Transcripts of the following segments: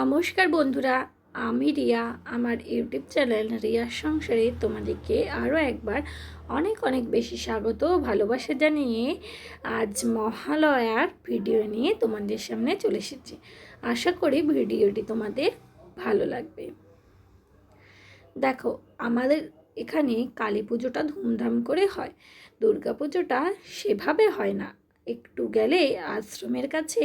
নমস্কার বন্ধুরা, আমি রিয়া, আমার ইউটিউব চ্যানেল রিয়ার সংসারে তোমাদেরকে আরও একবার অনেক অনেক বেশি স্বাগত ভালোবাসা জানিয়ে আজ মহালয়ার ভিডিও নিয়ে তোমাদের সামনে চলে এসেছি। আশা করি ভিডিওটি তোমাদের ভালো লাগবে। দেখো, আমাদের এখানে কালী পুজোটা ধুমধাম করে হয়, দুর্গা পুজোটা সেভাবে হয় না। একটু গেলে আশ্রমের কাছে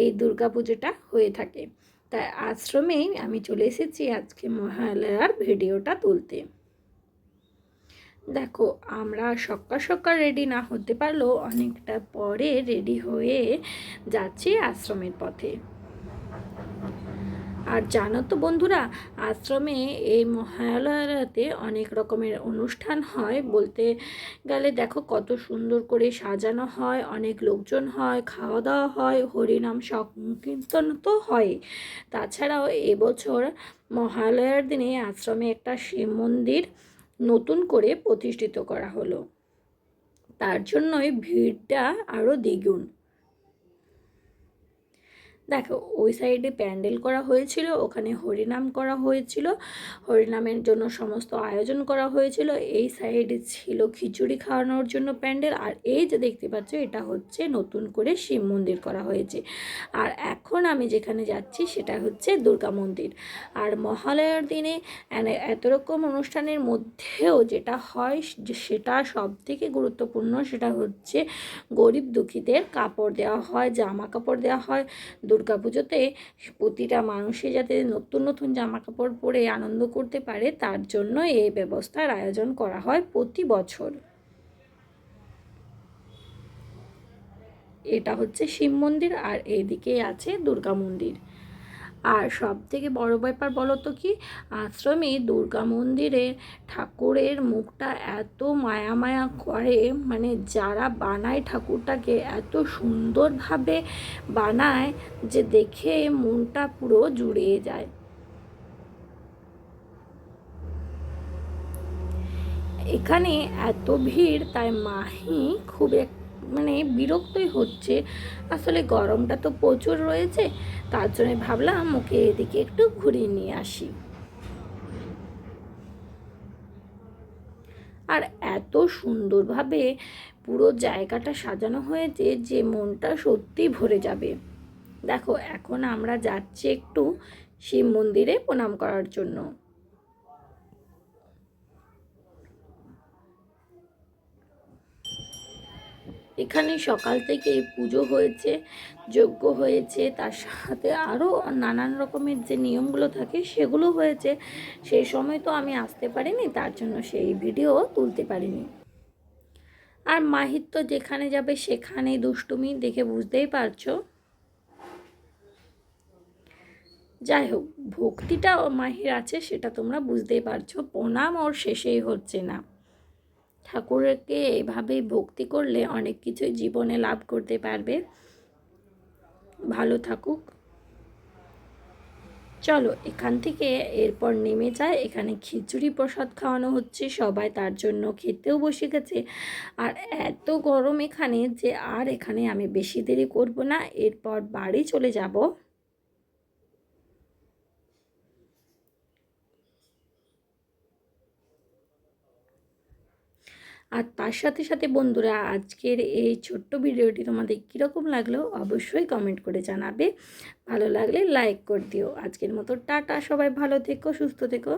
এই দুর্গা পুজোটা হয়ে থাকে। তাই আশ্রমে আমি চলে এসেছি আজকে মহালয়ার ভিডিওটা তুলতে। দেখো, আমরা সকাল সকাল রেডি না হতে পারলেও অনেকটা পরে রেডি হয়ে যাচ্ছি আশ্রমের পথে। আর জানো তো বন্ধুরা, আশ্রমে এই মহালয়াতে অনেক রকমের অনুষ্ঠান হয়। বলতে গেলে দেখো কত সুন্দর করে সাজানো হয়, অনেক লোকজন হয় খাওয়া দাওয়া হয়, হরিনাম সংকীর্তন তো হয়। তাছাড়াও এবছর মহালয়ার দিনে আশ্রমে একটা শিব মন্দির নতুন করে প্রতিষ্ঠিত করা হলো। তার জন্যই ভিড়টা আরও দ্বিগুণ। দেখো, ওই সাইডে প্যান্ডেল করা হয়েছিল, ওখানে হরিনাম করা হয়েছিল, হরিনামের জন্য সমস্ত আয়োজন করা হয়েছিল। এই সাইডে ছিল খিচুড়ি খাওয়ানোর জন্য প্যান্ডেল, আর এই যে দেখতে পাচ্ছ, এটা হচ্ছে নতুন করে শিব মন্দির করা হয়েছে। আর এখন আমি যেখানে যাচ্ছি, সেটা হচ্ছে দুর্গা মন্দির। আর মহালয়ার দিনে এত রকম অনুষ্ঠানের মধ্যেও যেটা হয় সেটা সব থেকে গুরুত্বপূর্ণ, সেটা হচ্ছে গরিব দুঃখীদের কাপড় দেওয়া হয়, জামা কাপড় দেওয়া হয় পুজোতে প্রতিটা মানুষে যাতে নতুন নতুন জামা কাপড় পরে আনন্দ করতে পারে, তার জন্য এই ব্যবস্থার আয়োজন করা হয় প্রতি বছর। এটা হচ্ছে শিব মন্দির আর এদিকে আছে দুর্গা মন্দির। আর সব থেকে বড় ব্যাপার বলো তো কি? আশ্রমে দুর্গা মন্দিরে ঠাকুরের মুখটা এত মায়া মায়া করে মানে যারা বানায় ঠাকুরটাকে এত সুন্দরভাবে বানায় যে দেখে মনটা পুরো জুড়িয়ে যায়। এখানে এত ভিড়, তাই মাহি খুব এক মানে বিরক্তই হচ্ছে। আসলে গরমটা তো প্রচুর রয়েছে, তার জন্য ভাবলাম ওকে এদিকে একটু ঘুরিয়ে নিয়ে আসি। আর এত সুন্দরভাবে পুরো জায়গাটা সাজানো হয়েছে যে মনটা সত্যি ভরে যাবে। দেখো, এখন আমরা যাচ্ছি একটু শিব মন্দিরে প্রণাম করার জন্য। এখানে সকাল থেকে পুজো হয়েছে, যজ্ঞ হয়েছে, তার সাথে আরও নানান রকমের যে নিয়মগুলো থাকে সেগুলো হয়েছে। সেই সময় তো আমি আসতে পারিনি, তার জন্য সেই ভিডিও তুলতে পারিনি। আর মাহির তো যেখানে যাবে সেখানে দুষ্টুমি দেখে বুঝতেই পারছ। যাই হোক, ভক্তিটা মাহির আছে, সেটা তোমরা বুঝতেই পারছ। প্রণাম ওর শেষেই হচ্ছে না। ঠাকুরকে এভাবেই ভক্তি করলে অনেক কিছুই জীবনে লাভ করতে পারবে। ভালো থাকুক। চলো, এখান থেকে এরপর নেমে যায় এখানে খিচুড়ি প্রসাদ খাওয়ানো হচ্ছে। সবাই তার জন্য খেতেও বসে গেছে। আর এত গরম এখানে যে আর এখানে আমি বেশি দেরি করব না। এরপর বাড়ি চলে যাব। আর তার সাথে সাথে বন্ধুরা, আজকের এই ছোট্ট ভিডিওটি তোমাদের কীরকম লাগল অবশ্যই কমেন্ট করে জানাবে। ভালো লাগলে লাইক করে দিও। আজকের মতো টাটা, সবাই ভালো থেকো, সুস্থ থেকো।